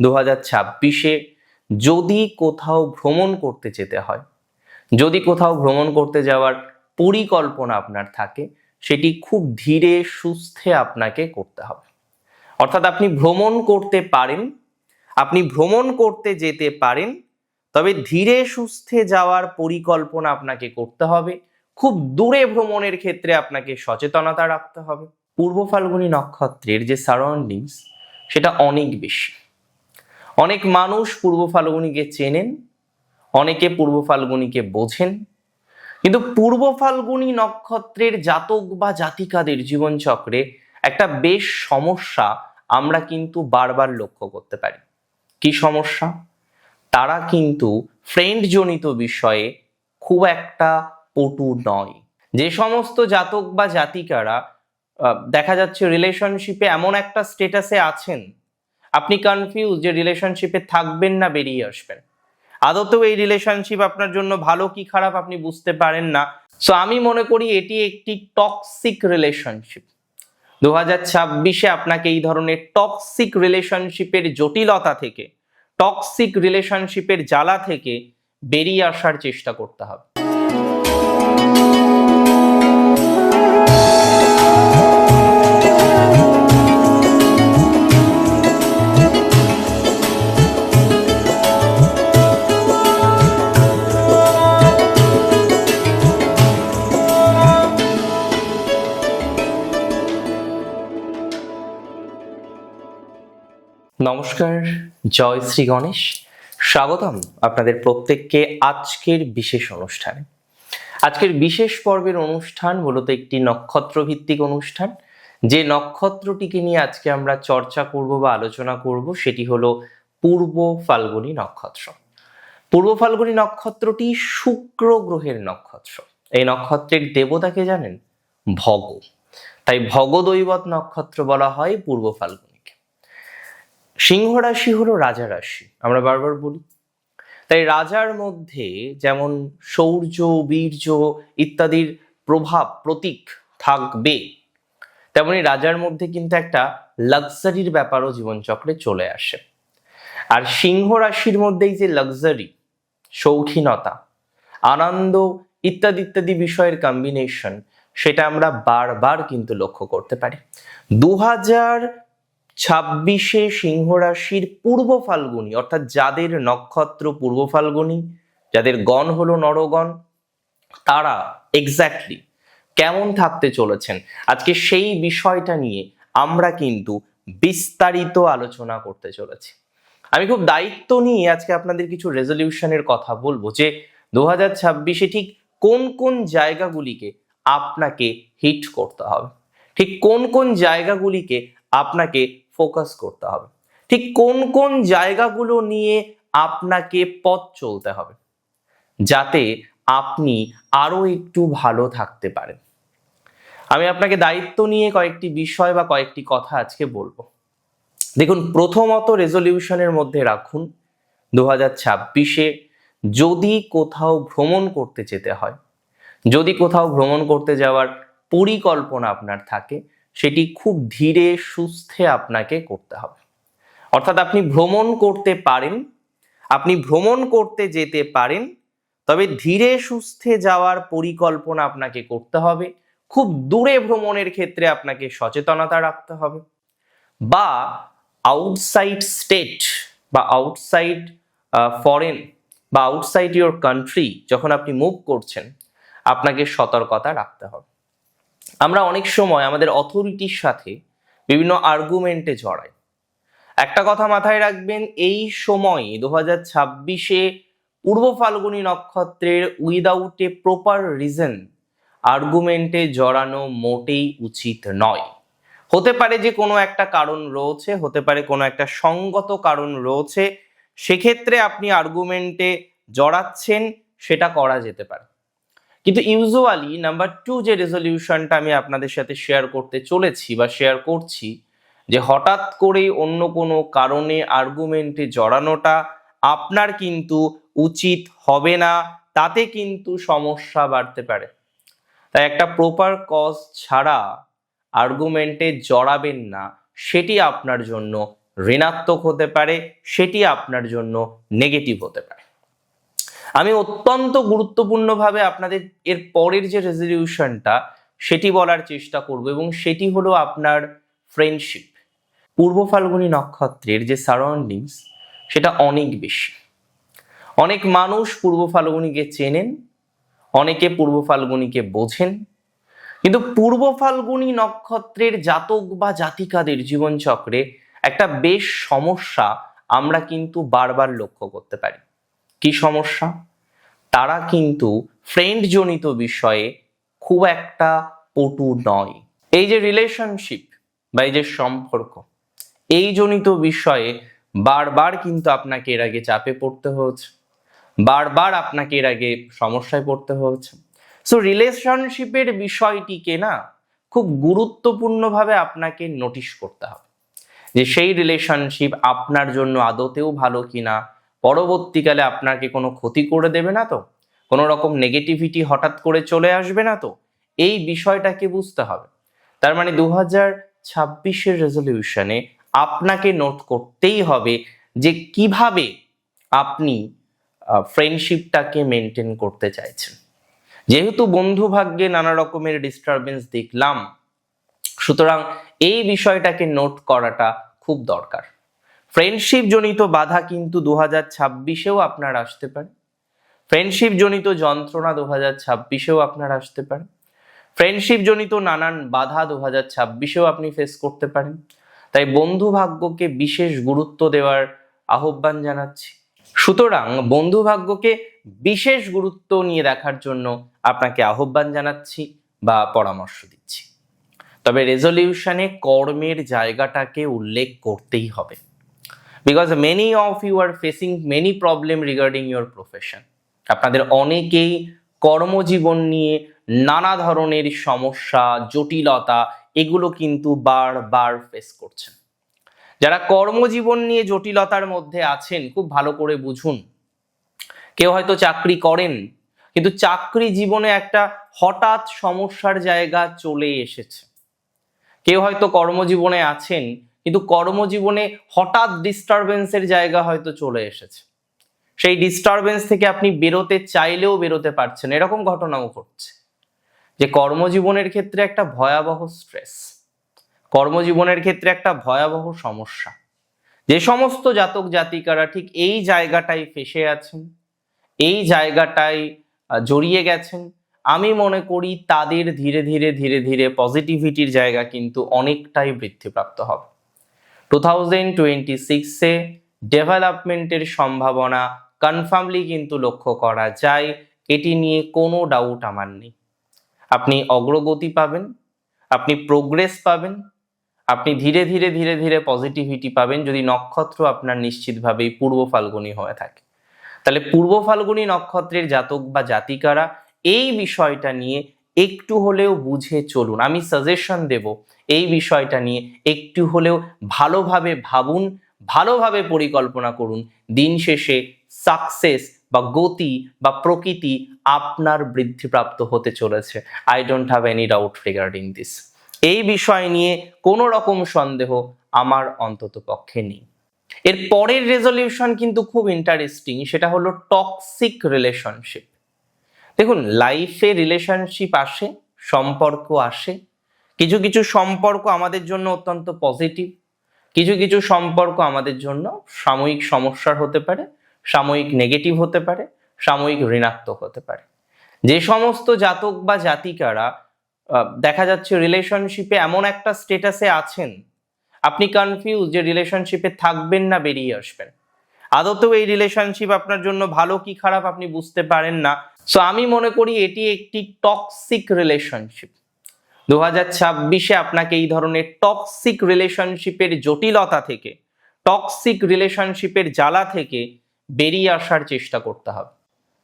দু হাজার ছাব্বিশে যদি কোথাও ভ্রমণ করতে যেতে হয়, যদি কোথাও ভ্রমণ করতে যাওয়ার পরিকল্পনা আপনার থাকে, সেটি খুব ধীরে সুস্থে আপনাকে করতে হবে। অর্থাৎ আপনি ভ্রমণ করতে পারেন, আপনি ভ্রমণ করতে যেতে পারেন, তবে ধীরে সুস্থে যাওয়ার পরিকল্পনা আপনাকে করতে হবে, খুব দূরে ভ্রমণের ক্ষেত্রে আপনাকে সচেতনতা রাখতে হবে। পূর্ব ফাল্গুনী নক্ষত্রের যে সারাউন্ডিংস সেটা অনেক বেশি। অনেক মানুষ পূর্ব ফাল্গুনিকে চেনেন, অনেকে পূর্ব ফাল্গুনিকে বোঝেন, কিন্তু পূর্ব ফাল্গুনি নক্ষত্রের জাতক বা জাতিকাদের জীবনচক্রে একটা বেশ সমস্যা আমরা কিন্তু বারবার লক্ষ্য করতে পারি। কি সমস্যা? তারা কিন্তু ফ্রেন্ড জনিত বিষয়ে খুব একটা পটু নয়। যে সমস্ত জাতক বা জাতিকারা দেখা যাচ্ছে রিলেশনশিপে এমন একটা স্টেটাসে আছেন আপনি কনফিউজ যে রিলেশনশিপে থাকবেন না, বেরিয়ে আসবেন। আদতেও এই রিলেশনশিপ আপনার জন্য ভালো কি খারাপ আপনি বুঝতে পারেন না। সো আমি মনে করি এটি একটি টক্সিক রিলেশনশিপ দু হাজার ছাব্বিশে আপনাকে এই ধরনের টক্সিক রিলেশনশিপের জটিলতা থেকে টক্সিক রিলেশনশিপের জ্বালা থেকে বেরিয়ে আসার চেষ্টা করতে হবে। নমস্কার, জয় শ্রী গণেশ। স্বাগতম আপনাদের প্রত্যেককে আজকের বিশেষ অনুষ্ঠানে। আজকের বিশেষ পর্বের অনুষ্ঠান মূলত একটি নক্ষত্র ভিত্তিক অনুষ্ঠান। যে নক্ষত্রটিকে নিয়ে আজকে আমরা চর্চা করব বা আলোচনা করব, সেটি হলো পূর্ব ফাল্গুনী নক্ষত্র। পূর্ব ফাল্গুনী নক্ষত্রটি শুক্র গ্রহের নক্ষত্র। এই নক্ষত্রের দেবতাকে জানেন? ভগ। তাই ভগদৈবত নক্ষত্র বলা হয় পূর্ব ফাল্গুনীকে সিংহ রাশি হলো রাজা রাশি, আমরা বারবার বলি। তাই রাজার মধ্যে যেমন শৌর্য বীর্য ইত্যাদির প্রভাব, প্রতীক থাকবে, তেমনি রাজার মধ্যে কিন্তু একটা লাক্সারির ব্যাপারও জীবনচক্রে চলে আসে। আর সিংহ রাশির মধ্যেই যে লাক্সারি শৌখিনতা আনন্দ ইত্যাদি ইত্যাদি বিষয়ের কম্বিনেশন সেটা আমরা বারবার কিন্তু লক্ষ্য করতে পারি। দু হাজার ছাব্বিশে সিংহ রাশির পূর্ব ফাল্গুনি, অর্থাৎ যাদের নক্ষত্র পূর্ব ফাল্গুনি, যাদের গণ হলো নরগণ, তারা এক্স্যাক্টলি কেমন থাকতে চলেছেন? আজকে সেই বিষয়টা নিয়ে আমরা কিন্তু বিস্তারিত আলোচনা করতে চলেছি। আমি খুব দায়িত্ব নিয়ে আজকে আপনাদের কিছু রেজলিউশনের কথা বলব যে দু হাজার ছাব্বিশে ঠিক কোন কোন জায়গাগুলিকে আপনাকে হিট করতে হবে? ঠিক কোন কোন জায়গাগুলিকে আপনাকে ফোকাস করতে হবে। ঠিক কোন কোন জায়গাগুলো নিয়ে আপনাকে পথ চলতে হবে, যাতে আপনি আরও একটু ভালো থাকতে পারেন। আমি আপনাকে দায়িত্ব নিয়ে কয়েকটি বিষয় বা কয়েকটি কথা আজকে বলব। দেখুন, প্রথমত রেজলিউশনের মধ্যে রাখুন দু হাজার ছাব্বিশে যদি কোথাও ভ্রমণ করতে যেতে হয়, যদি কোথাও ভ্রমণ করতে যাওয়ার পরিকল্পনা আপনার থাকে সেটি খুব ধীরে সুস্থে আপনাকে করতে হবে। অর্থাৎ আপনি ভ্রমণ করতে পারেন, আপনি ভ্রমণ করতে যেতে পারেন, তবে ধীরে সুস্থে যাওয়ার পরিকল্পনা আপনাকে করতে হবে, খুব দূরে ভ্রমণের ক্ষেত্রে আপনাকে সচেতনতা রাখতে হবে বা আউটসাইড স্টেট বা আউটসাইড ফরেন বা আউটসাইড ইউর কান্ট্রি যখন আপনি মুভ করছেন, আপনাকে সতর্কতা রাখতে হবে। আমরা অনেক সময় আমাদের অথরিটির সাথে বিভিন্ন আর্গুমেন্টে জড়াই। একটা কথা মাথায় রাখবেন, এই সময়ে দু হাজার ছাব্বিশে পূর্ব ফাল্গুনী নক্ষত্রের উইদাউট এ প্রপার রিজন আর্গুমেন্টে জড়ানো মোটেই উচিত নয়। হতে পারে যে কোনো একটা কারণ রয়েছে, হতে পারে কোনো একটা সঙ্গত কারণ রয়েছে, সেক্ষেত্রে আপনি আর্গুমেন্টে জড়াচ্ছেন, সেটা করা যেতে পারে। কিন্তু ইউজুয়ালি নাম্বার টু যে রেজলিউশনটা আমি আপনাদের সাথে শেয়ার করতে চলেছি বা শেয়ার করছি, যে হঠাৎ করেই অন্য কোনো কারণে আর্গুমেন্টে জড়ানোটা আপনার কিন্তু উচিত হবে না, তাতে কিন্তু সমস্যা বাড়তে পারে। তাই একটা প্রপার কজ ছাড়া আর্গুমেন্টে জড়াবেন না, সেটি আপনার জন্য ঋণাত্মক হতে পারে, সেটি আপনার জন্য নেগেটিভ হতে পারে। আমি অত্যন্ত গুরুত্বপূর্ণভাবে আপনাদের এর পরের যে রেজলিউশনটা সেটি বলার চেষ্টা করব এবং সেটি হলো আপনার ফ্রেন্ডশিপ পূর্ব ফাল্গুনী নক্ষত্রের যে সারাউন্ডিংস সেটা অনেক বেশি। অনেক মানুষ পূর্ব ফাল্গুনীকে চেনেন, অনেকে পূর্ব ফাল্গুনীকে বোঝেন, কিন্তু পূর্ব ফাল্গুনী নক্ষত্রের জাতক বা জাতিকাদের জীবনচক্রে একটা বেশ সমস্যা আমরা কিন্তু বারবার লক্ষ্য করতে পারি। কি সমস্যা? তারা কিন্তু ফ্রেন্ড জনিত বিষয়ে খুব একটা পটু নয়। এই যে রিলেশনশিপ বা এই যে সম্পর্ক, এই জনিত বিষয়ে বারবার কিন্তু আপনাকে এর আগে চাপে পড়তে হয়েছে। বারবার আপনাকে এর আগে সমস্যায় পড়তে হয়েছে। সো রিলেশনশিপের বিষয়টিকে না খুব গুরুত্বপূর্ণভাবে আপনাকে নোটিশ করতে হবে যে সেই রিলেশনশিপ আপনার জন্য আদতেও ভালো কিনা পরবর্তীকালে আপনাকে কোনো ক্ষতি করে দেবে না তো? কোনো রকম নেগেটিভিটি হঠাৎ করে চলে আসবে না তো? এই বিষয়টাকে বুঝতে হবে। তার মানে দু হাজার ছাব্বিশের রেজলিউশনে আপনাকে নোট করতেই হবে যে কীভাবে আপনি ফ্রেন্ডশিপটাকে মেনটেন করতে চাইছেন। যেহেতু বন্ধু ভাগ্যে নানা রকমের ডিস্টারবেন্স দেখলাম, সুতরাং এই বিষয়টাকে নোট করাটা খুব দরকার। ফ্রেন্ডশিপ জনিত বাধা কিন্তু দু হাজার ছাব্বিশেও আপনার আসতে পারে। ফ্রেন্ডশিপ জনিত যন্ত্রণা দু হাজার ছাব্বিশেও আপনার আসতে পারে। ফ্রেন্ডশিপ জনিত নানান বাধা দু হাজার ছাব্বিশেও আপনি ফেস করতে পারেন। তাই বন্ধু ভাগ্যকে বিশেষ গুরুত্ব দেওয়ার আহ্বান জানাচ্ছি। সুতরাং বন্ধু ভাগ্যকে বিশেষ গুরুত্ব নিয়ে দেখার জন্য আপনাকে আহ্বান জানাচ্ছি বা পরামর্শ দিচ্ছি। তবে রেজলিউশনে কর্মের জায়গাটাকে উল্লেখ করতেই হবে। Because many of you are facing many problem regarding your profession আপনাদের অনেকেই কর্মজীবন নিয়ে নানা ধরনের সমস্যা, জটিলতা, এগুলো কিন্তু বারবার ফেস করছেন। যারা কর্মজীবন নিয়ে জটিলতার মধ্যে আছেন, খুব ভালো করে বুঝুন। কেউ হয়তো চাকরি করেন, কিন্তু চাকরি জীবনে একটা হঠাৎ সমস্যার জায়গা চলে এসেছে। কেউ হয়তো কর্মজীবনে আছেন কিন্তু কর্মজীবনে হঠাৎ ডিস্টারবেন্সের জায়গা হয়তো চলে এসেছে। সেই ডিস্টারবেন্স থেকে আপনি বেরোতে চাইলেও বেরোতে পারছেন এরকম ঘটনাও ঘটছে। যে কর্মজীবনের ক্ষেত্রে একটা ভয়াবহ স্ট্রেস কর্মজীবনের ক্ষেত্রে একটা ভয়াবহ সমস্যা। যে সমস্ত জাতক জাতিকারা ঠিক এই জায়গাটায় ফেসে আছেন, এই জায়গাটায় জড়িয়ে গেছেন, আমি মনে করি তাদের ধীরে ধীরে ধীরে ধীরে পজিটিভিটির জায়গা কিন্তু অনেকটাই বৃদ্ধিপ্রাপ্ত হবে। টু থাউজেন্ড টোয়েন্টি সিক্সে ডেভেলপমেন্টের সম্ভাবনা কনফার্মলি কিন্তু লক্ষ্য করা যায়। এটি নিয়ে কোনো ডাউট আমার নেই। আপনি অগ্রগতি পাবেন, আপনি প্রোগ্রেস পাবেন, আপনি ধীরে ধীরে ধীরে ধীরে পজিটিভিটি পাবেন যদি নক্ষত্র আপনার নিশ্চিতভাবেই পূর্ব ফাল্গুনী হয়ে থাকে। তাহলে পূর্ব ফাল্গুনী নক্ষত্রের জাতক বা জাতিকারা এই বিষয়টা নিয়ে একটু হলেও বুঝে চলুন। আমি সাজেশন দেব এই বিষয়টা নিয়ে। একটু হলেও ভালোভাবে ভাবুন, ভালোভাবে পরিকল্পনা করুন। দিন শেষে সাকসেস বা গতি বা প্রকৃতি আপনার বৃদ্ধিপ্রাপ্ত হতে চলেছে। I don't have any doubt regarding this এই বিষয় নিয়ে কোনো রকম সন্দেহ আমার অন্তত পক্ষে নেই। এর পরের রেজলিউশন কিন্তু খুব ইন্টারেস্টিং সেটা হলো টক্সিক রিলেশনশিপ দেখুন লাইফে রিলেশনশিপ আসে, সম্পর্ক আসে। কিছু কিছু সম্পর্ক আমাদের জন্য অত্যন্ত পজিটিভ কিছু কিছু সম্পর্ক আমাদের জন্য সাময়িক সমস্যার হতে পারে, সাময়িক নেগেটিভ হতে পারে, সাময়িক ঋণাত্মক হতে পারে। যে সমস্ত জাতক বা জাতিকারা দেখা যাচ্ছে রিলেশনশিপে এমন একটা স্টেটাসে আছেন, আপনি কনফিউজ যে রিলেশনশিপে থাকবেন না, বেরিয়ে আসবেন। আদতেও এই রিলেশনশিপ আপনার জন্য ভালো কি খারাপ আপনি বুঝতে পারেন না। সো আমি মনে করি এটি একটি টক্সিক রিলেশনশিপ দু হাজার ছাব্বিশে আপনাকে এই ধরনের টক্সিক রিলেশনশিপের জটিলতা থেকে টক্সিক রিলেশনশিপের জ্বালা থেকে বেরিয়ে আসার চেষ্টা করতে হবে।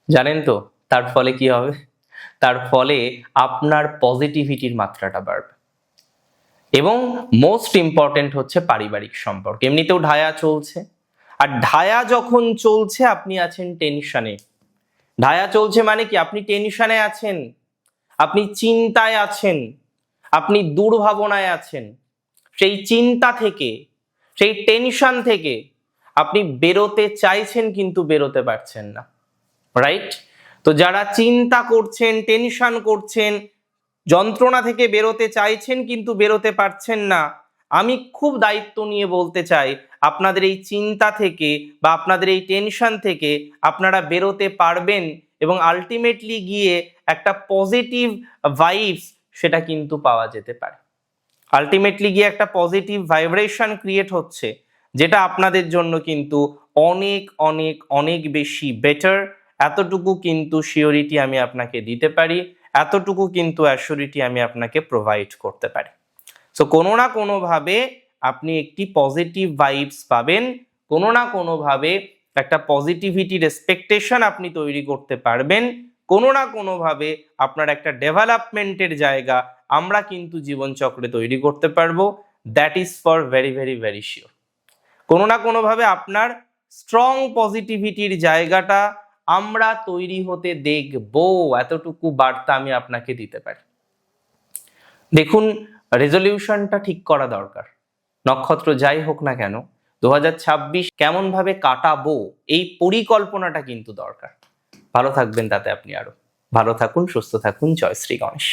জানেন তো, তার ফলে কি হবে? তার ফলে আপনার পজিটিভিটির মাত্রাটা বাড়বে। এবং মোস্ট ইম্পর্টেন্ট হচ্ছে পারিবারিক সম্পর্ক। এমনিতেও ঢায়া চলছে। আর ঢায়া যখন চলছে, আপনি আছেন টেনশনে। ঢায়া চলছে মানে কি? আপনি টেনশনে আছেন, আপনি চিন্তায় আছেন, আপনি দুর্ভাবনায় আছেন। সেই চিন্তা থেকে, সেই টেনশন থেকে আপনি বেরোতে চাইছেন কিন্তু বেরোতে পারছেন না রাইট তো যারা চিন্তা করছেন, টেনশন করছেন, যন্ত্রণা থেকে বেরোতে চাইছেন কিন্তু বেরোতে পারছেন না, আমি খুব দায়িত্ব নিয়ে বলতে চাই আপনাদের এই চিন্তা থেকে বা আপনাদের এই টেনশন থেকে আপনারা বেরোতে পারবেন এবং আলটিমেটলি গিয়ে একটা পজিটিভ ভাইবস সেটা কিন্তু পাওয়া যেতে পারে। আলটিমেটলি গিয়ে একটা পজিটিভ ভাইব্রেশন ক্রিয়েট হচ্ছে, যেটা আপনাদের জন্য কিন্তু অনেক অনেক অনেক বেশি বেটার এতটুকু কিন্তু শিওরিটি আমি আপনাকে দিতে পারি, এতটুকু কিন্তু অ্যাসিওরিটি আমি আপনাকে প্রোভাইড করতে পারি। সো কোনো না কোনোভাবে আপনি একটি পজিটিভ ভাইবস পাবেন। কোনো না কোনোভাবে একটা পজিটিভিটির এক্সপেকটেশন আপনি তৈরি করতে পারবেন। কোনো না কোনোভাবে আপনার একটা ডেভেলপমেন্টের জায়গা আমরা কিন্তু জীবনচক্রে তৈরি করতে পারব। That is for very very very sure কোনো না কোনোভাবে আপনার স্ট্রং পজিটিভিটির জায়গাটা আমরা তৈরি হতে দেখব। এতটুকু বার্তা আমি আপনাকে দিতে পারি। দেখুন রেজলিউশনটা ঠিক করা দরকার। নক্ষত্র যাই হোক না কেন দু হাজার ছাব্বিশ কেমনভাবে কাটাবো এই পরিকল্পনাটা কিন্তু দরকার। ভালো থাকবেন তাতে আপনি আরও ভালো থাকুন, সুস্থ থাকুন। জয় শ্রী গণেশ।